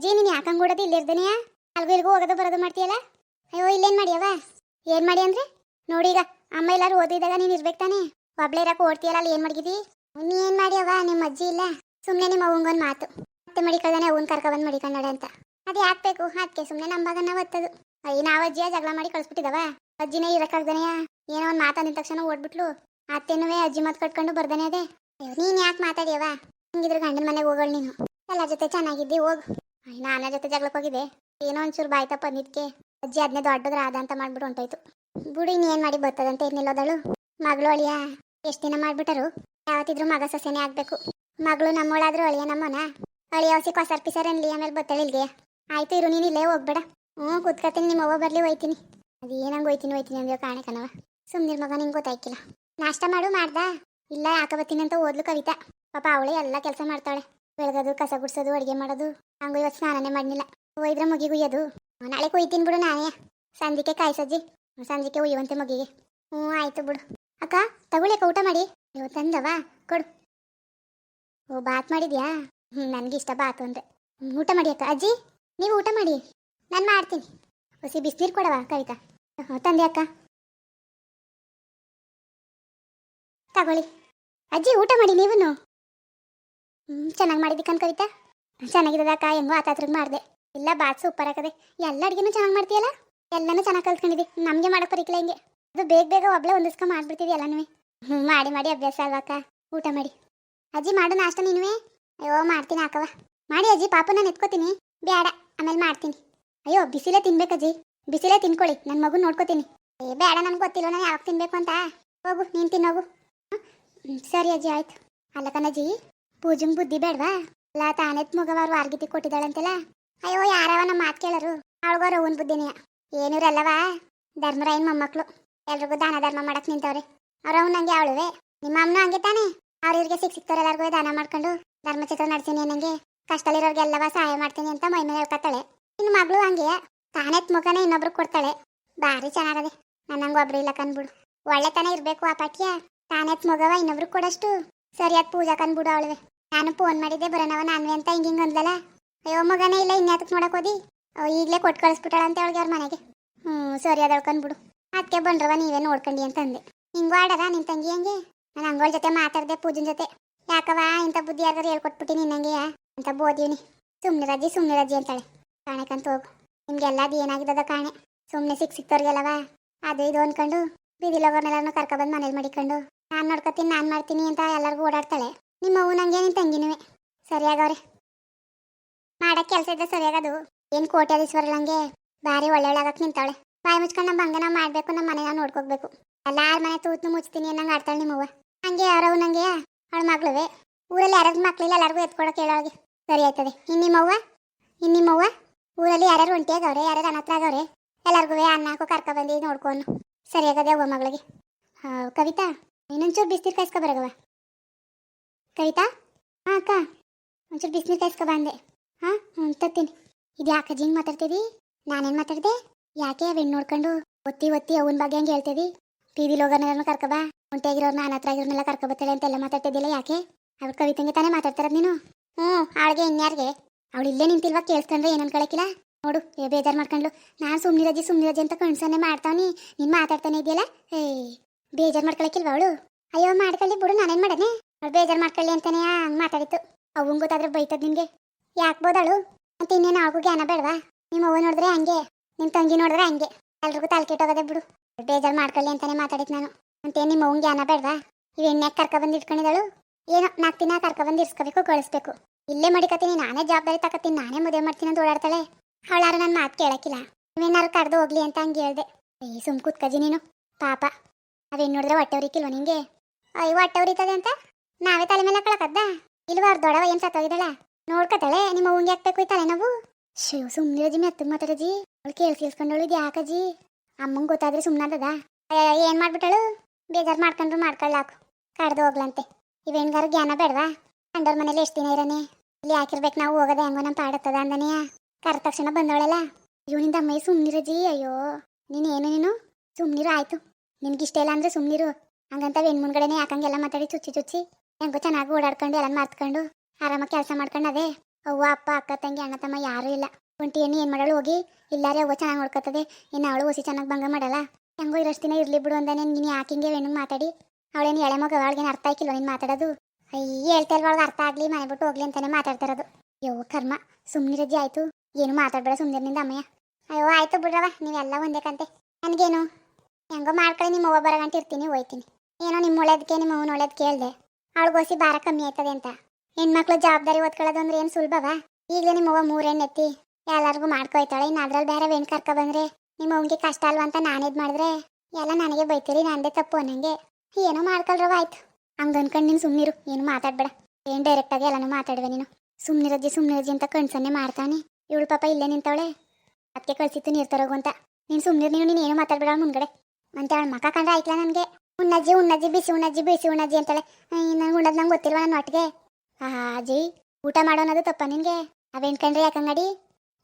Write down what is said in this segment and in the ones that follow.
ಅಜ್ಜಿ, ನೀನು ಯಾಕಂಗ್ ಓಡೋದು? ಇಲ್ಲಿರ್ದನೆಯಾ ಅಲ್ಗೂ ಇಲ್ಗೂ ಹೋಗೋದು ಬರೋದು ಮಾಡ್ತೀಯಲ್ಲ? ಅಯ್ಯೋ, ಇಲ್ಲೇನ್ ಮಾಡ್ಯವ? ಏನ್ ಮಾಡಿ ಅಂದ್ರೆ? ನೋಡಿ ಈಗ, ಅಮ್ಮ ಎಲ್ಲಾರು ಓದಿದಾಗ ನೀನ್ ಇರ್ಬೇಕು ತಾನೆ? ಒಬ್ಳೆ ಇರಕ್ಕೆ ಓಡ್ತೀಯಲ್ಲ, ಅಲ್ಲಿ ಏನ್ ಮಾಡಿದ್ದಿ ನೀ ಏನ್ ಮಾಡ್ಯವ? ನಿಮ್ಮ ಅಜ್ಜಿ ಇಲ್ಲ. ಸುಮ್ಮನೆ ನಿಮ್ಮ ಅವಂಗೊಂದ್ ಮಾತು. ಮತ್ತೆ ಮಡಿಕಳ್ದಾನೆ ಅವನ್ ಕರ್ಕ ಬಂದ್ ಮಡಿಕಂಡಾಳೆ ಅಂತ. ಅದು ಯಾಕ್ಬೇಕು ಅದಕ್ಕೆ ಸುಮ್ಮನೆ ನಂಬಾಗ ನಾವು ಒತ್ತದು. ಅಯ್ಯ ನಾವು ಅಜ್ಜಿಯ ಜಗಳ ಮಾಡಿ ಕಳ್ಸ್ಬಿಟ್ಟಿದವ? ಅಜ್ಜಿನೇ ಇರಕ್ಕಾಗ್ದಾನೆಯ ಏನೋ ಒಂದು ಮಾತಾಡಿದ ತಕ್ಷಣ ಓಡ್ಬಿಟ್ಲು. ಅತ್ತೆನುವೇ ಅಜ್ಜಿ ಮಾತು ಕಟ್ಕೊಂಡು ಬರ್ದಾನೆ ಅದೇ? ನೀನ್ ಯಾಕೆ ಮಾತಾಡ್ಯವ? ಹಿಂಗಿದ್ರೆ ಗಂಡನ ಮನೆಗೆ ಹೋಗೋಳು ನೀನು. ಎಲ್ಲ ಜೊತೆ ಚೆನ್ನಾಗಿದ್ದಿ, ಹೋಗು. ನಾನ ಜೊತೆ ಜಗಳಕ್ಕೆ ಹೋಗಿದ್ದೆ. ಏನೋ ಒಂಚೂರು ಬಾಯ್ತ ನಿದ್ಕೆ ಅಜ್ಜಿ ಅದನ್ನೇ ದೊಡ್ಡದ್ರ ಆದ ಅಂತ ಮಾಡ್ಬಿಟ್ಟು ಹೊಂಟೋಯ್ತು. ಬುಡಿ ಇನ್ನೇನು ಮಾಡಿ ಬರ್ತದಂತ ಏನಿಲ್ಲೋದಳು ಮಗಳು ಅಳಿಯ, ಎಷ್ಟು ದಿನ ಮಾಡ್ಬಿಟ್ಟರು? ಯಾವತ್ತಿದ್ರು ಮಗ ಸೊಸೆನೇ ಆಗಬೇಕು. ಮಗಳು ನಮ್ಮೋಳಾದ್ರೂ ಅಳಿಯ ನಮ್ಮನ? ಅಳಿಯ ಹೊಸಿ ಕೊಸರ್ ಪಿಸರ್ ಅನ್ಲಿ ಆಮೇಲೆ ಬತ್ತಳಿಲ್ಗೆ ಆಯ್ತು ಇರು, ನೀನು ಇಲ್ಲೇ ಹೋಗ್ಬೇಡ. ಹ್ಞೂ, ಕುತ್ಕತ್ತೀನಿ, ನಿಮ್ಮ ಅವ್ವ ಬರ್ಲಿ, ಹೋಯ್ತೀನಿ. ಅದು ಏನಂಗೆ ಹೋಯ್ತೀನಿ ಹೋಯ್ತೀನಿ ಅಂದ್ಯೋ ಕಾಣೆ ಕಣವ ಸುಮ್ನಿರ್ ಮಗ, ನಿಂಗೆ ಗೊತ್ತಾಯ್ಕಿಲ್ಲ. ನಾಷ್ಟ ಮಾಡು, ಮಾಡ್ದ? ಇಲ್ಲ, ಯಾಕೆ ಬತ್ತೀನಿ ಅಂತ ಓದ್ಲು ಕವಿತಾ. ಪಾಪ ಅವಳೇ ಎಲ್ಲ ಕೆಲಸ ಮಾಡ್ತಾಳೆ. ಬೆಳಗೋದು, ಕಸ ಗುಡ್ಸೋದು, ಅಡುಗೆ ಮಾಡೋದು. ಹಂಗೂ ಇವತ್ತು ಸ್ನಾನನೇ ಮಾಡಲಿಲ್ಲ. ಒಯ್ದ್ರೆ ಮುಗಿ ಕುಯ್ಯೋದು ನಾಳೆ ಕುಯ್ತೀನಿ ಬಿಡು ನಾನೇ. ಸಂಜಿಕೆ ಕಾಯ್ಸಜ್ಜಿ ಸಂಜಿಕೆ ಉಯ್ಯುವಂತೆ ಮಗಿಗೆ. ಹ್ಞೂ, ಆಯ್ತು ಬಿಡು. ಅಕ್ಕ ತಗೊಳ್ಳಿ ಅಕ್ಕ ಊಟ ಮಾಡಿ. ನೀವು ತಂದವಾ? ಕೊಡು. ಓ, ಬಾತ್ ಮಾಡಿದ್ಯಾ? ಹ್ಞೂ ನನಗೆ ಇಷ್ಟ ಬಾತು ಅಂದರೆ ಊಟ ಮಾಡಿ ಅಕ್ಕ. ಅಜ್ಜಿ, ನೀವು ಊಟ ಮಾಡಿ. ನಾನು ಮಾಡ್ತೀನಿ. ಹೊಸಿ ಬಿಸಿನೀರು ಕೊಡವ, ಕವಿತಾ? ತಂದೆ ಅಕ್ಕ. ತಗೊಳ್ಳಿ. ಅಜ್ಜಿ, ಊಟ ಮಾಡಿ ನೀವು ಹ್ಞೂ, ಚೆನ್ನಾಗಿ ಮಾಡಿದ್ದಿ ಕಣ್ ಕವಿತಾ? ಚೆನ್ನಾಗಿದ್ದದ ಅಕ್ಕ ಹೆಂಗೋ ಆತಾತ್ರಗ್ ಮಾಡಿದೆ. ಇಲ್ಲ, ಬಾತ್ ಸೂಪರ್ ಆಗದೆ. ಎಲ್ಲ ಅಡುಗೆನೂ ಚೆನ್ನಾಗಿ ಮಾಡ್ತೀಯಲ್ಲ? ಎಲ್ಲನೂ ಚೆನ್ನಾಗಿ ಕಲ್ತ್ಕೊಂಡಿದ್ದೆ ನಮಗೆ ಮಾಡಕ್ಕೆ ಬರೀಕಿಲ್ಲ ಹಿಂಗೆ. ಅದು ಬೇಗ ಬೇಗ ಒಬ್ಳೆ ಹೊಂದಿಸ್ಕೊ ಮಾಡ್ಬಿಡ್ತೀವಿ ಎಲ್ಲನೂ ಹ್ಞೂ ಮಾಡಿ ಮಾಡಿ ಅಭ್ಯಾಸ ಅಲ್ವಾಕ ಊಟ ಮಾಡಿ. ಅಜ್ಜಿ, ಮಾಡು ನಾಷ್ಟ ನೀನುವೆ? ಅಯ್ಯೋ, ಮಾಡ್ತೀನಿ ಹಾಕವ ಮಾಡಿ ಅಜ್ಜಿ, ಪಾಪ ನಾನು ಎತ್ಕೋತೀನಿ. ಬೇಡ ಆಮೇಲೆ ಮಾಡ್ತೀನಿ. ಅಯ್ಯೋ, ಬಿಸಿಲೇ ತಿನ್ಬೇಕು ಅಜ್ಜಿ. ಬಿಸಿಲೇ ತಿನ್ಕೊಳ್ಳಿ ನನ್ನ ಮಗು ನೋಡ್ಕೋತೀನಿ. ಏ ಬೇಡ ನನಗೆ ಗೊತ್ತಿಲ್ಲ ನಾನು ಯಾವಾಗ ತಿನ್ಬೇಕು ಅಂತ? ಹೋಗು, ನೀನು ತಿನ್ನೋಗು. ಸರಿ ಅಜ್ಜಿ, ಆಯ್ತು. ಅಲ್ಲ ಕಣಜ್ಜಿ, ಪೂಜಂಗ್ ಬುದ್ಧಿ ಬೇಡವಾ ಅಲ್ಲ ತಾನೆತ್ ಮುಗವಾರು ವಾರ್ಗಿತಿ ಕೊಟ್ಟಿದ್ದಾಳಂತೆಲ್ಲ? ಅಯ್ಯೋ, ಯಾರವ ನಮ್ಮ ಮಾತು ಕೇಳರು? ಅವಳಗೋ ರವನ್ ಬುದ್ಧಿನೇ. ಏನಿರಲ್ಲವಾ? ಧರ್ಮರಾಯನ್ ಮೊಮ್ಮಕ್ಳು. ಎಲ್ರಿಗೂ ದಾನ ಧರ್ಮ ಮಾಡಕ್ ನಿಂತವ್ರೆ. ಅವ್ರ ಅವ್ನು ನಂಗೆ ಅವಳುವೆ. ನಿಮ್ಮ ಅಮ್ಮನ ಹಂಗೆ ತಾನೆ? ಅವ್ರ ಇವ್ರಿಗೆ ಸಿಕ್ ದಾನ ಮಾಡ್ಕೊಂಡು ಧರ್ಮಚಿತ್ರ ನಡ್ಸೀನಿ ನಂಗೆ ಕಷ್ಟದಲ್ಲಿರೋರ್ಗೆಲ್ಲವ ಸಹಾಯ ಮಾಡ್ತೀನಿ ಅಂತ ಮೈ ಮೇಲೆ ಕತ್ತಾಳೆ ಇನ್ನು ಮಗಳು ಹಂಗೆ ತಾನೆತ್ ಮುಖನೇ ಇನ್ನೊಬ್ರು ಕೊಡ್ತಾಳೆ. ಭಾರಿ ಚೆನ್ನಾಗದೆ. ನನ್ನಂಗೆ ಒಬ್ರು ಇಲ್ಲ ಕನ್ಬಿಡು ಒಳ್ಳೆತನ ಇರಬೇಕು ಆ ಪಾಠ್ಯ ತಾನೆತ್ ಮಗವ ಇನ್ನೊಬ್ರು ಕೊಡಷ್ಟು. ಸರಿಯಾದ ಪೂಜಾ ಕನ್ಬಿಡು ಅವಳಿವೆ. ನಾನು ಫೋನ್ ಮಾಡಿದ್ದೆ ಬರೋಣವ ನಾನು ಅಂತ ಹಿಂಗೆ ಹಿಂಗೆ ಅಂದ್ಲಲ್ಲ? ಅಯ್ಯೋ ಮಗನೇ ಇಲ್ಲ ಇನ್ಯಾತಕ್ಕೆ ನೋಡಕ್ ಹೋದಿ? ಈಗಲೇ ಕೊಟ್ಟು ಕಳಿಸ್ಬಿಟ್ಟಾಳ ಅಂತ ಅವಳಿಗೆ ಅವ್ರ ಮನೆಗೆ. ಹ್ಞೂ ಸರಿ ಅದಳ್ಕೊಂಡ್ಬಿಡು ಅದಕ್ಕೆ ಬಂದ್ರವ, ನೀವೇ ನೋಡ್ಕೊಂಡಿ ಅಂತ ಅಂದೆ. ಹಿಂಗೂ ಆಡದ ನಿನ್ನ ತಂಗಿ ಹಂಗೆ? ನಾನು ಹಂಗೋಳ ಜೊತೆ ಮಾತಾಡ್ದೆ ಪೂಜನ್ ಜೊತೆ. ಯಾಕವ ಇಂಥ ಬುದ್ಧಿ ಯಾರು ಹೇಳ್ಕೊಟ್ಬಿಟ್ಟು ನಿನ್ನಂಗೆ ಅಂತ ಬೋದೀನಿ ಸುಮ್ನೆ ರಜ್ಜಿ ಸುಮ್ನೆ ರಜ್ಜಿ ಅಂತಾಳೆ. ಕಾಣಕಂತ ಹೋಗು. ನಿಮ್ಗೆಲ್ಲ ಅದು ಏನಾಗಿದ್ದದ ಕಾಣೆ? ಸುಮ್ಮನೆ ಸಿಕ್ ಸಿಕ್ತವ್ರಿಗೆಲ್ಲವ? ಅದು ಇದು ಅಂದ್ಕೊಂಡು ಬೀದಿಲೋಗರ್ನೆಲ್ಲರೂ ಕರ್ಕೊಬಂದು ಮನೇಲಿ ಮಡಿಕೊಂಡು. ನಾನು ನೋಡ್ಕೊತೀನಿ, ನಾನು ಮಾಡ್ತೀನಿ ಅಂತ ಎಲ್ಲರಿಗೂ ಓಡಾಡ್ತಾಳೆ. ನಿಮ್ಮ ಅವ್ವ ನಂಗೆ ನಿನ್ನ ತಂಗಿನೂ ಸರಿಯಾಗವ್ರೆ. ಮಾಡಕ್ ಕೆಲಸ ಇದ್ದ ಸರಿಯಾಗದು. ಏನ್ ಕೋಟ್ಯಾಧೀಶ್ವರಳಂಗೆ ಭಾರಿ ಆಗಕ್ ನಿಂತಾಳೆ. ಬಾಯಿ ಮುಚ್ಕೊಂಡು ನಮ್ಮ ಹಂಗೆ ನಾವು ಮಾಡ್ಬೇಕು ನಮ್ಮ ನೋಡ್ಕೋಬೇಕು ಎಲ್ಲಾರ ಮನೆ ತೂತ್ನು ಮುಚ್ತೀನಿ ಅನ್ನಂಗೆ ಆಡ್ತಾಳೆ ನಿಮ್ಮವ್ವ ಹಂಗೆ ಯಾರವ್ ನಂಗೆ, ಅವಳ ಮಗಳುವೆ. ಊರಲ್ಲಿ ಯಾರಾದ್ರು ಮಕ್ಳಿಲ್ಲ ಎಲ್ಲರಿಗೂ ಎತ್ಕೊಳಕ್ ಹೇಳೋಳಿಗೆ. ಸರಿ ಆಯ್ತದೆ. ಇನ್ ನಿಮ್ಮವ್ವ ಇನ್ ನಿಮ್ಮವ್ವ ಊರಲ್ಲಿ ಯಾರ್ಯಾರು ಒಂಟಿಯಾಗವ್ರೆ ಯಾರ್ಯಾರು ಅನತ್ರ ಆಗವ್ರೆ ಎಲ್ಲರಿಗೂ ಅನ್ನ ಹಾಕು, ಕರ್ಕ ಬಂದು ನೋಡ್ಕೊಂಡು ಸರಿಯಾಗದೆ ಅವ್ವ ಮಗಳಿಗೆ. ಕವಿತಾ, ಇನ್ನೊಂಚೂರು ಬಿಸ್ತಿರ್ ಕಾಯಿಸ್ಕೊ ಬರಗವ ಕವಿತಾ? ಹಾಂ, ಅಕ್ಕ. ಒಂಚೂರು ಬಿಸಿನೀರು ಕಾಯಿಸ್ಕೊ ಬಂದೆ. ಹಾಂ ಹ್ಞೂ ತರ್ತೀನಿ ಇದು ಯಾಕೆ ಹಿಂಗೆ ಮಾತಾಡ್ತೀವಿ ನಾನೇನು ಮಾತಾಡ್ದೆ? ಯಾಕೆ ಅವೇನು ನೋಡ್ಕೊಂಡು ಒತ್ತಿ ಒತ್ತಿ ಅವನ ಬಗ್ಗೆ ಹಂಗೆ ಹೇಳ್ತೀವಿ ಬೀದಿಲಿ ಹೋಗೋನೆಲ್ಲ ಕರ್ಕಬಾ ಒಂಟಿಯಾಗಿರೋರ್ನ ಅನಾಥ ಆಗಿರೋರ್ನೆಲ್ಲ ಕರ್ಕೊಬತ್ತಾಳೆ ಅಂತೆಲ್ಲ ಮಾತಾಡ್ತಿದ್ದಿಲ್ಲ ಯಾಕೆ? ಅವ್ರ ಕವಿತಂಗೆ ತಾನೇ ಮಾತಾಡ್ತಾರದು ನೀನು? ಹ್ಞೂ ಅವಳಿಗೆ ಇನ್ಯಾರಿಗೆ? ಅವಳು ಇಲ್ಲೇ ನಿಂತಿಲ್ವಾ ಕೇಳಿಸ್ಕೊಂಡ್ರೆ ಏನು ಅನ್ಕೊಳಕಿಲ್ಲ ನೋಡು, ಏ ಬೇಜಾರು ಮಾಡ್ಕೊಂಡ್ಲು. ನಾನು ಸುಮ್ನಿರಜ್ಜಿ ಸುಮ್ನಿರಜ್ಜಿ ಅಂತ ಕಣ್ಸನ್ನೆ ಮಾಡ್ತಾವನಿ. ನೀನು ಮಾತಾಡ್ತಾನೆ ಇದೆಯಲ್ಲ? ಏ ಬೇಜಾರು ಮಾಡ್ಕೊಳಕಿಲ್ವಾ ಅವಳು? ಅಯ್ಯೋ, ಮಾಡ್ಕೊಳ್ಳಿ ಬಿಡು, ನಾನೇನು ಮಾಡನೆ? ಅವಳು ಬೇಜಾರು ಮಾಡ್ಕೊಳ್ಳಿ ಅಂತಾನೆ ಹಂಗೆ ಮಾತಾಡಿತ್ತು. ಅವಂಗ್ ಗೊತ್ತಾದ್ರೆ ಬೈತದ್ ನಿನ್ಗೆ. ಯಾಕೆ ಅಂತ ಇನ್ನೇನು ಅವಳಿಗೂ ಜ್ಞಾನ ಬೇಡವಾ? ನಿಮ್ಮ ಅವ್ವ ನೋಡಿದ್ರೆ ಹಂಗೆ ನಿಮ್ಮ ತಂಗಿ ನೋಡಿದ್ರೆ ಹಂಗೆ. ಎಲ್ರಿಗೂ ತಲೆ ಕೆಟ್ಟೋಗದೆ ಬಿಡು. ಬೇಜಾರು ಮಾಡ್ಕೊಳ್ಳಿ ಅಂತಾನೆ ಮಾತಾಡಿತ್ತು ನಾನು. ಮತ್ತೆ ನಿಮ್ಮ ಅವ್ಗೆ ಜ್ಞಾನ ಬೇಡವಾ? ಇವ್ ಎಣ್ಣೆ ಕರ್ಕ ಬಂದು ಇಟ್ಕೊಂಡಿದ್ದಾಳು? ಏನೋ ನಾಲ್ಕು ದಿನ ಕರ್ಕ ಬಂದು ಇರ್ಸ್ಕೋಬೇಕು, ಕಳಿಸ್ಬೇಕು. ಇಲ್ಲೇ ಮಡಿಕತ್ತೀನಿ, ನಾನೇ ಜವಾಬ್ದಾರಿ ತಕತ್ತೀನಿ, ನಾನೇ ಮದುವೆ ಮಾಡ್ತೀನಿ ಅಂತ ಓಡಾಡ್ತಾಳೆ. ಅವಳಾರು ನನ್ನ ಮಾತು ಕೇಳಕ್ಕಿಲ್ಲ. ನೀವೇನಾರು ಕರೆದು ಹೋಗ್ಲಿ ಅಂತ ಹಂಗೆ ಹೇಳ್ದೆ. ಏ ಸುಮ್ ಕೂತ್ಕಜಿ ನೀನು. ಪಾಪ. ಅವೇನು ನೋಡಿದ್ರೆ ಹೊಟ್ಟೆ ನಿಂಗೆ? ಅಯ್ಯೋ, ಹೊಟ್ಟೆ ಅಂತ? ನಾವೇ ತಲೆ ಮೇಲೆ ಹಾಕೊಳಕದ್ದ ಇಲ್ವಾ ಅವ್ರ ದೊಡವ ಏನ್ ಸತ್ತೋಗಿದ್ದಾಳ ನೋಡ್ಕತಾಳೆ ನಿಮ್ಮ ಅವ್ವಂಗೆ ಹಾಕ್ಬೇಕು ತಲೆ ನಾವು? ಶಿವ ಸುಮ್ಮನೆ ರಜಿ ಮೆತ್ತಗ್ ಮಾತಾಡಜಿ ಅವಳು ಕೇಳಿಸ್ಕೊಂಡವಳು ಇದು ಯಾಕಜಿ ಅಮ್ಮಂಗೆ ಗೊತ್ತಾದ್ರೆ ಸುಮ್ಮನದ ಏನ್ ಮಾಡ್ಬಿಟ್ಟಳು? ಬೇಜಾರು ಮಾಡ್ಕೊಂಡ್ರು ಮಾಡ್ಕೊಳ್ಳಾಕು ಕಡ್ದು ಹೋಗ್ಲಂತೆ. ಇವೇನ್ಗಾರು ಜ್ಞಾನ ಬೇಡವಾ? ಕಂಡವ್ರ ಮನೇಲಿ ಎಷ್ಟು ದಿನ ಇರನೆ? ಇಲ್ಲಿ ಹಾಕಿರ್ಬೇಕು ನಾವು ಹೋಗೋದೆ ಹೆಂಗೋ ನಮ್ಮ ಪಾಡತ್ತದ ಅಂದನೆಯ ಕರ ತಕ್ಷಣ ಬಂದವಳಲ್ಲ? ಇವನಿಂದ ಅಮ್ಮ ಸುಮ್ಮನಿರಜಿ ಅಯ್ಯೋ ನೀನೇನು ನೀನು? ಸುಮ್ಮನಿರು ಆಯ್ತು. ನಿನ್ಗಿಷ್ಟ ಇಲ್ಲ ಅಂದ್ರೆ ಸುಮ್ಮನಿರು ಹಂಗಂತ ಹೆಣ್ ಮುಂದ್ಗಡೆನೆ ಯಾಕಂಗೆಲ್ಲ ಮಾತಾಡಿ ಚುಚ್ಚಿ ಚುಚ್ಚಿ. ಹೆಂಗೋ ಚೆನ್ನಾಗಿ ಓಡಾಡ್ಕೊಂಡು ಎಲ್ಲ ಮಾರ್ತ್ಕೊಂಡು ಆರಾಮಾಗಿ ಕೆಲಸ ಮಾಡ್ಕೊಂಡು ಅದೇ. ಅವ್ವ, ಅಪ್ಪ, ಅಕ್ಕ, ತಂಗಿ, ಅಣ್ಣ, ತಮ್ಮ ಯಾರೂ ಇಲ್ಲ. ಒಂಟಿ ಏನು ಏನು ಮಾಡಲು ಹೋಗಿ. ಇಲ್ಲಾರೆ ಅವ್ವ ಚೆನ್ನಾಗಿ ನೋಡ್ಕೊತದೆ. ಇನ್ನು ಅವಳು ಹೊಸಿ ಚೆನ್ನಾಗಿ ಭಂಗ ಮಾಡಲ್ಲ. ಹೆಂಗೋ ಇರೋಷ್ಟು ದಿನ ಇರ್ಲಿ ಬಿಡು ಅಂದಾನೆ. ನೀನು ಯಾಕೆ ಏನು ಮಾತಾಡಿ? ಅವಳೇನು ಎಳೆ ಮಗ, ಅವಳಿಗೇನು ಅರ್ಥ ಆಯ್ಕಿಲ್ವ ನೀನು ಮಾತಾಡೋದು? ಅಯ್ಯ, ಹೇಳ್ತಾ ಇಲ್ವ ಅರ್ಥ ಆಗಲಿ? ಮನೆ ಬಿಟ್ಟು ಹೋಗ್ಲಿ ಅಂತಾನೆ ಮಾತಾಡ್ತಿರೋದು ಯೋ ಕರ್ಮ. ಸುಮ್ಮನಿರಜ್ಜಿ ಆಯ್ತು. ಏನು ಮಾತಾಡ್ಬೇಡ ಸುಮ್ಮನಿರ್ನಿಂದ ಅಮ್ಮಯ್ಯ. ಅಯ್ಯೋ, ಆಯ್ತು ಬಿಡ್ರವ ನೀವೆಲ್ಲ ಒಂದೇ ಕಂತೆ. ನನಗೇನು? ಹೆಂಗೋ ಮಾಡ್ಕೊಳ್ಳಿ, ನಿಮ್ಮ ಅವ್ವ ಗಂಟೆ ಇರ್ತೀನಿ, ಹೋಯ್ತೀನಿ. ಏನೋ ನಿಮ್ಮ ಒಳ್ಳೇದಕ್ಕೆ ನಿಮ್ಮ ಅವನ ಒಳ್ಳೇದು ಕೇಳಿದೆ. ಅವಳಿಗೋಸಿ ಭಾರ ಕಮ್ಮಿ ಆಯ್ತದೆ ಅಂತ. ಹೆಣ್ಮಕ್ಳು ಜವಾಬ್ದಾರಿ ಓದ್ಕೊಳ್ಳೋದು ಏನು ಸುಲಭವ? ಈಗಲೇ ನಿಮ್ಮ ಅವ್ವ ಮೂರೇನು ಎತ್ತಿ ಎಲ್ಲರಿಗೂ ಮಾಡ್ಕೊಯ್ತಾಳೆ, ಇನ್ನು ಅದ್ರಲ್ಲಿ ಬೇರೆ ವೆಣ್ ಕರ್ಕ ಬಂದ್ರೆ ನಿಮ್ಮ ಅವಂಗೆ ಕಷ್ಟ ಅಲ್ವಾ ಅಂತ ನಾನು ಇದು ಮಾಡಿದ್ರೆ? ಎಲ್ಲ ನನಗೆ ಬೈತೀರಿ, ನಂದೇ ತಪ್ಪು ಅನ್ನಂಗೆ. ಏನೋ ಮಾಡ್ಕೊಳ್ರವ ಆಯ್ತು. ಹಂಗೆ ಅನ್ಕೊಂಡು ನೀನು ಸುಮ್ಮನಿರು ಏನು ಮಾತಾಡ್ಬೇಡ. ಏನು ಡೈರೆಕ್ಟಾಗಿ ಎಲ್ಲನೂ ಮಾತಾಡುವೆ ನೀನು. ಸುಮ್ಮನಿರಜ್ಜಿ ಸುಮ್ಮನಿರಜ್ಜಿ ಅಂತ ಕಣ್ಸನ್ನೇ ಮಾಡ್ತಾನೆ. ಇವಳು ಪಾಪ ಇಲ್ಲೇ ನಿಂತವಳೆ. ಅದಕ್ಕೆ ಕಳಿಸಿತ್ತು ನೀರು ಅಂತ. ನೀನು ಸುಮ್ಮನಿರು ನೀನು ನೀನು ಏನು ಮಾತಾಡ್ಬೇಡ ಮುಂದ್ಗಡೆ. ಅಂತ ಅವಳು ಮಕ್ಕ ಕಂಡ್ರೆ ಆಯ್ತಲ್ಲ ನನಗೆ. ಉಣ್ಣಜ್ಜಿ ಉಣ್ಣಜ್ಜಿ, ಬಿಸಿ ಉಣ್ಣಜ್ಜಿ ಬಿಸಿ ಉಣ್ಣಜ್ಜಿ ಅಂತಾಳೆ. ನಂಗೆ ಉಣ್ಣದ್ ನಂಗೆ ಗೊತ್ತಿಲ್ವ ನನ್ನ ಒಟ್ಟಿಗೆ? ಆಹಾ ಅಜ್ಜಿ, ಊಟ ಮಾಡೋನದು ತಪ್ಪ ನಿನಗೆ? ಅವೇನ್ ಕಂಡ್ರೆ ಯಾಕಂಗಡಿ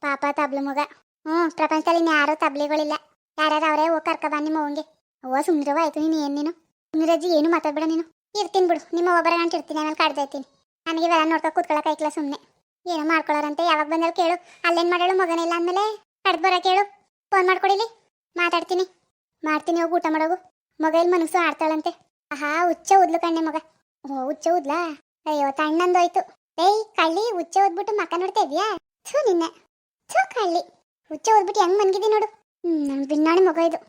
ಪಾಪ ತಬ್ಲು ಮಗ. ಹ್ಞೂ ಪ್ರಪಂಚದಲ್ಲಿ ಯಾರೋ ತಬ್ಲಿಗಳಿಲ್ಲ. ಯಾರ್ಯಾರು ಅವರೇ, ಓ, ಕರ್ಕ ಬಾ ನಿಮ್ಮ ಅವಂಗೆ ಅವ್ವ ಸುಮ್ಮನಿರವ ಆಯ್ತು, ನೀನು ಏನು ನೀನು? ಸುಮ್ಮನಿರಜ್ಜಿ ಏನು ಮಾತಾಡ್ಬೇಡ ನೀನು? ಇರ್ತೀನಿ ಬಿಡು, ನಿಮ್ಮ ಒಬ್ಬರ ಗಂಟು ಇರ್ತೀನಿ, ಆಮೇಲೆ ಕಾಡ್ತಾ ಇರ್ತೀನಿ. ನನಗೆ ಇವೆಲ್ಲ ನೋಡ್ಕೊ ಕೂತ್ಕೊಳ್ಳೋಕೆ ಐಕ್ಲ ಸುಮ್ಮನೆ ಏನೋ ಮಾಡ್ಕೊಳ್ಳೋರಂತೆ ಯಾವಾಗ ಬಂದಾಗ ಕೇಳು. ಅಲ್ಲೇನು ಮಾಡೋಳು ಮಗನೇ ಇಲ್ಲ ಅಂದಮೇಲೆ? ಕಡ್ದು ಬರೋ ಕೇಳು. ಫೋನ್ ಮಾಡ್ಕೊಡಿಲಿ? ಮಾತಾಡ್ತೀನಿ. ಮಾಡ್ತೀನಿ, ಹೋಗಿ, ಊಟ ಮಾಡೋಗು. ಮಗ ಮನುಸು ಮನಸ್ಸು ಆಡ್ತಾಳಂತೆ. ಆಹಾ, ಹುಚ್ಚ ಉದ್ಲು ಕಣ್ಣೆ ಮಗ. ಓ, ಹುಚ್ಚ ಉದ್ಲಾ? ಅಯ್ಯೋ, ತಣ್ಣಂದೋಯ್ತು. ಏಯ್, ಕಳ್ಳಿ, ಹುಚ್ಚ ಓದ್ಬಿಟ್ಟು ಮಕ್ಕ ನೋಡ್ತಾ ಇದೀಯಾ? ಥೂ, ನಿನ್ನೆ. ಥೂ, ಕಳ್ಳಿ. ಹುಚ್ಚ ಓದ್ಬಿಟ್ಟು ಹೆಂಗ್ ಮನ್ಗಿದಿ ನೋಡು. ಹ್ಮ್, ನನ್ ಮಗ ಇದು.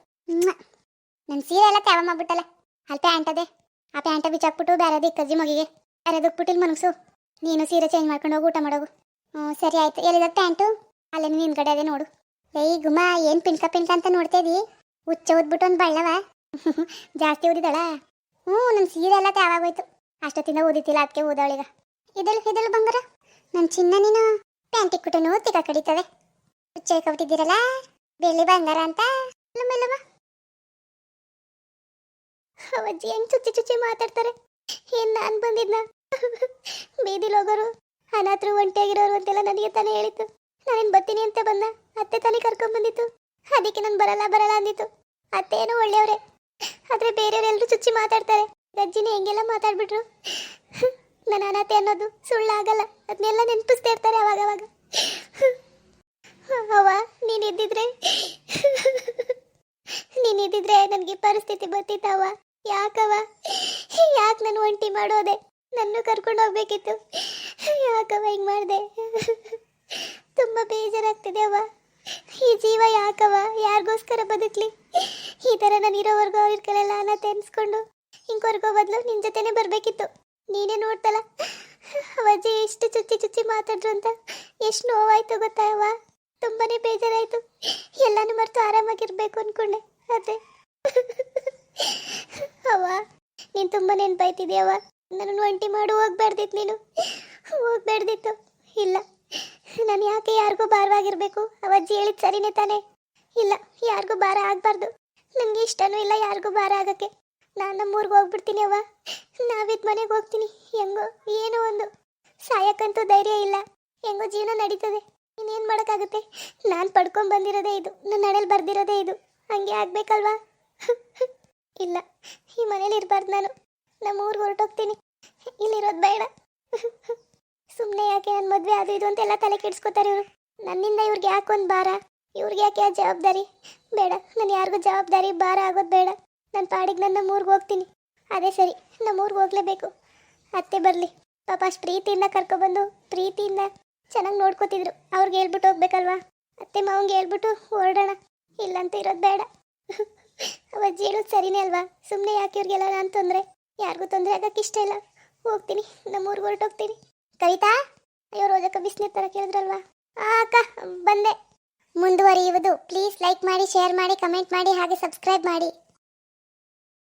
ನನ್ನ ಸೀರೆ ಎಲ್ಲ ತ್ಯಾವ ಮಾಡ್ಬಿಟ್ಟಲ್ಲ. ಅಲ್ಲಿ ಪ್ಯಾಂಟ್ ಅದೇ. ಆ ಪ್ಯಾಂಟ ಬಿಚ್ಚಾಕ್ಬಿಟ್ಟು ಬೇರೆದು ದಿಕ್ಕಜ್ಜಿ ಮಗಿಗೆ. ಬೇರೆ ಬಿಟ್ಟಿಲ್ ಮನಸ್ಸು. ನೀನು ಸೀರೆ ಚೇಂಜ್ ಮಾಡ್ಕೊಂಡು ಹೋಗಿ, ಊಟ ಮಾಡೋಗು. ಹ್ಞೂ ಸರಿ ಆಯ್ತು. ಎಲ್ಲಿದೆ ಪ್ಯಾಂಟು? ಅಲ್ಲೇ ನಿನ್ ಕಡೆ ಅದೇ ನೋಡು. ಏಯ್, ಗುಮ್ಮ, ಏನ್ ಪಿನ್ಕ ಪಿನ್ಕ ಅಂತ ನೋಡ್ತಾ ಇದೀ? ಹುಚ್ಚ ಓದ್ಬಿಟ್ಟು ಒಂದು ಬಳ್ಳವ ಜಾಸ್ತಿ ಓದಿದಳ ಹ್ಞೂ ನನ್ನ ಸೀರೆ ಎಲ್ಲ ತ್ಯಾವಾಗೋಯ್ತು ಅಷ್ಟೊತ್ತಿಂದ ಓದಿತಿಲ್ಲ ಅದಕ್ಕೆ ಓದವಳಿಗ ಇದಳು ಇದಳು ಬಂಗಾರ? ನನ್ನ ಚಿನ್ನ ನೀನು ಪ್ಯಾಂಟಿ ಇಕ್ಬಿಟ್ಟು ತಿಕ್ಕ ಕಡಿತವೆ. ಹುಚ್ಚ ಕಬಿಟ್ಟಿದ್ದೀರಲ್ಲ ಬೆಳ್ಳಿ ಬಂಗಾರ ಅಂತ? ಅವಜ್ಜಿ ಹೆಂಗ್ ಚುಚ್ಚಿ ಚುಚ್ಚಿ ಮಾತಾಡ್ತಾರೆ. ಏನ್ ನಾನು ಬಂದಿದ್ನ? ಬೀದಿಲ್ ಹೋಗೋರು ಅನಾಥರು ಒಂಟಿಯಾಗಿರೋರು ಅಂತೆಲ್ಲ ನನಗೆ ತಾನೇ ಹೇಳಿತ್ತು ನಾನೇನ್ ಬರ್ತೀನಿ ಅಂತ ಬಂದ? ಅತ್ತೆ ತಾನೇ ಕರ್ಕೊಂಡ್ ಬಂದಿತ್ತು ಅದಕ್ಕೆ ನಾನು ಬರಲ್ಲ ಬರಲ್ಲ ಅಂದಿತ್ತು. ಅತ್ತೆ ಏನೋ ಒಳ್ಳೆಯವ್ರೆ. ಆದ್ರೆ ಬೇರೆಯವರೆಲ್ಲರೂ ಚುಚ್ಚಿ ಮಾತಾಡ್ತಾರೆ. ಅಜ್ಜಿನೇ ಹೆಂಗೆಲ್ಲ ಮಾತಾಡ್ಬಿಟ್ರು? ನನ್ನ ಅನಾಥೆ ಅನ್ನೋದು ಸುಳ್ಳಾಗಲ್ಲ. ಅದನ್ನೆಲ್ಲ ನೆನಪಿಸ್ತಾ ಇರ್ತಾರೆ ಅವಾಗ ಅವಾಗ ಅವ್ವ, ನೀನ್ ಇದ್ದಿದ್ರೆ ನೀನ್ ಇದ್ದಿದ್ರೆ ನನಗೆ ಪರಿಸ್ಥಿತಿ ಬರ್ತಿತ್ತವ ಯಾಕವ ಯಾಕೆ ನಾನು ಒಂಟಿ ಮಾಡೋದೆ? ನನ್ನ ಕರ್ಕೊಂಡು ಹೋಗ್ಬೇಕಿತ್ತು. ಯಾಕವ ಹಿಂಗ್ ಮಾಡಿದೆ? ತುಂಬಾ ಬೇಜಾರಾಗ್ತಿದೆ ಅವ್ವ. ಈ ಜೀವ ಯಾಕವ ಯಾರಿಗೋಸ್ಕರ ಬದುಕ್ಲಿ? ಈ ಥರ ನಾನು ಇರೋವರೆಗೂ ಅವ್ರ ಕಡೆಲ್ಲ ಅನ್ನ ತೆನ್ಸ್ಕೊಂಡು ಹಿಂಗೋರ್ಗೋ ಬದಲು ನಿನ್ನ ಜೊತೆನೇ ಬರಬೇಕಿತ್ತು. ನೀನೇ ನೋಡ್ತಲ್ಲ ಅವಜ್ಜಿ ಎಷ್ಟು ಚುಚ್ಚಿ ಚುಚ್ಚಿ ಮಾತಾಡ್ರು ಅಂತ. ಎಷ್ಟು ನೋವಾಯ್ತು ಗೊತ್ತಾಯವ? ತುಂಬಾನೇ ಬೇಜಾರಾಯ್ತು. ಎಲ್ಲಾನು ಮರ್ತು ಆರಾಮಾಗಿರ್ಬೇಕು ಅನ್ಕೊಂಡೆ, ಅದೇ. ಅವ ನೀನು ತುಂಬ ನೆನ್ಪಾಯ್ತಿದ್ಯವ ನನ್ನ ಒಂಟಿ ಮಾಡು, ಹೋಗ್ಬಾರ್ದಿತ್ತು ನೀನು. ಹೋಗ್ಬಾರ್ದಿತ್ತು. ಇಲ್ಲ. ನಾನು ಯಾಕೆ ಯಾರಿಗೂ ಭಾರವಾಗಿರ್ಬೇಕು? ಅವಜ್ಜಿ ಹೇಳಿದ ಸರಿನೇ ತಾನೆ. ಇಲ್ಲ, ಯಾರಿಗೂ ಭಾರ ಆಗಬಾರ್ದು. ನನಗೆ ಇಷ್ಟನೂ ಇಲ್ಲ ಯಾರಿಗೂ ಭಾರ ಆಗಕ್ಕೆ. ನಾನು ನಮ್ಮೂರಿಗೆ ಹೋಗ್ಬಿಡ್ತೀನಿ ಅವ್ವ. ನಾವಿದ್ ಮನೆಗೆ ಹೋಗ್ತೀನಿ. ಹೆಂಗೋ, ಏನೋ ಒಂದು. ಸಾಯಕ್ಕಂತೂ ಧೈರ್ಯ ಇಲ್ಲ. ಹೆಂಗೋ ಜೀವನ ನಡೀತದೆ. ಇನ್ನೇನು ಮಾಡೋಕ್ಕಾಗುತ್ತೆ? ನಾನು ಪಡ್ಕೊಂಡ್ ಬಂದಿರೋದೇ ಇದು. ನನ್ನ ನಡೆಯಲ್ಲಿ ಬರ್ದಿರೋದೇ ಇದು. ಹಂಗೆ ಆಗ್ಬೇಕಲ್ವಾ? ಇಲ್ಲ, ಈ ಮನೇಲಿ ಇರಬಾರ್ದು ನಾನು. ನಮ್ಮ ಊರಿಗೆ ಹೊರಟೋಗ್ತೀನಿ. ಇಲ್ಲಿರೋದು ಬೇಡ. ಸುಮ್ಮನೆ ಯಾಕೆ ನನ್ನ ಮದುವೆ ಅದು ಇದು ಅಂತೆಲ್ಲ ತಲೆ ಕೆಡಿಸ್ಕೊತಾರೆ ಇವರು? ನನ್ನಿಂದ ಇವ್ರಿಗೆ ಯಾಕೆ ಒಂದು ಭಾರ? ಇವ್ರಿಗೆ ಯಾಕೆ ಆ ಜವಾಬ್ದಾರಿ? ಬೇಡ, ನಾನು ಯಾರಿಗೂ ಜವಾಬ್ದಾರಿ ಭಾರ ಆಗೋದು ಬೇಡ. ನನ್ನ ಪಾಡಿಗೆ ನನ್ನ ನಮ್ಮೂರ್ಗೆ ಹೋಗ್ತೀನಿ. ಅದೇ ಸರಿ ನಮ್ಮೂರ್ಗೆ ಹೋಗ್ಲೇಬೇಕು. ಅತ್ತೆ ಬರಲಿ. ಪಾಪ ಅಷ್ಟು ಪ್ರೀತಿಯಿಂದ ಕರ್ಕೊಬಂದು, ಪ್ರೀತಿಯಿಂದ ಚೆನ್ನಾಗಿ ನೋಡ್ಕೋತಿದ್ರು. ಅವ್ರಿಗೆ ಹೇಳ್ಬಿಟ್ಟು ಹೋಗ್ಬೇಕಲ್ವಾ? ಅತ್ತೆ ಮಾವಂಗೆ ಹೇಳ್ಬಿಟ್ಟು ಹೊರಡೋಣ. ಇಲ್ಲಂತ ಇರೋದು ಬೇಡ. ಅವಜ್ಜಿ ಹೇಳೋದು ಸರಿನೇ ಅಲ್ವಾ? ಸುಮ್ಮನೆ ಯಾಕೆ ಇವ್ರಿಗೆಲ್ಲ ನಾನು ತೊಂದರೆ? ಯಾರಿಗೂ ತೊಂದರೆ ಆಗಕ್ಕೆ ಇಷ್ಟ ಇಲ್ಲ. ಹೋಗ್ತೀನಿ ನಮ್ಮೂರ್ಗೆ ಹೊರಟೋಗ್ತೀನಿ. ಕವಿತಾ? ಅಯ್ಯೋ, ರೋಜಕ್ಕ ಬಿಸಿನೀರು ತರ ಕೇಳಿದ್ರಲ್ವಾ ಅಕ್ಕ, ಬಂದೆ. ಮುಂದುವರಿಯುವುದು. ಪ್ಲೀಸ್ ಲೈಕ್ ಮಾಡಿ ಶೇರ್ ಮಾಡಿ ಕಮೆಂಟ್ ಮಾಡಿ, ಹಾಗೆ ಸಬ್ಸ್ಕ್ರೈಬ್ ಮಾಡಿ.